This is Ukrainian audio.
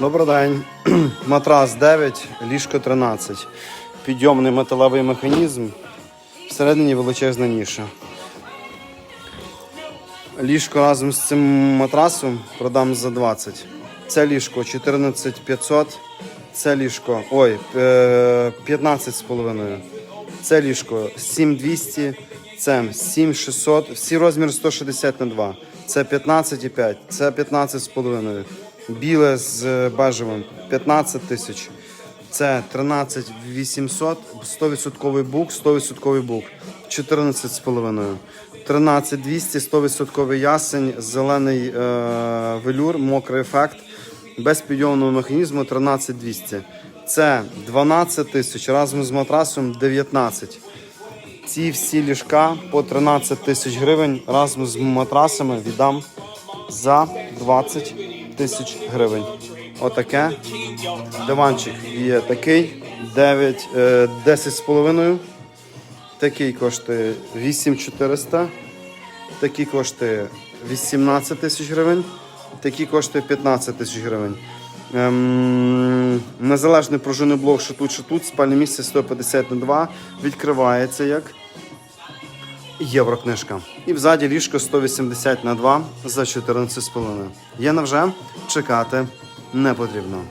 Добрий день. Матрас 9, ліжко 13. Підйомний металевий механізм. Всередині величезна ніша. Ліжко разом з цим матрасом продам за 20. Це ліжко 14500. Це ліжко. Ой, е, 15,5. Це ліжко 7200. Це 7600. Всі розмір 160 на 2. Це 15,5. Це 15,5. Біле з е, бежевим 15 тисяч. Це 13 800, 100% бук, 100% бук, 14,5. 13 200, 100% ясень, зелений е, велюр, мокрий ефект, без підйомного механізму 13 200. Це 12 тисяч, разом з матрасом 19. Ці всі ліжка по 13 тисяч гривень разом з матрасами віддам за 20 тисяч гривень. Отаке. Диванчик є такий 9, е, 10 з половиною. Такий коштує 8400. Такий коштує 18 тисяч гривень. Такий коштує 15 тисяч гривень. Ем, незалежний пружинний блок, що тут, що тут, спальне місце 150 на 2. Відкривається як єврокнижка. І взаді ліжко 180 на 2 за 14,5. Є на вже чекати не потрібно.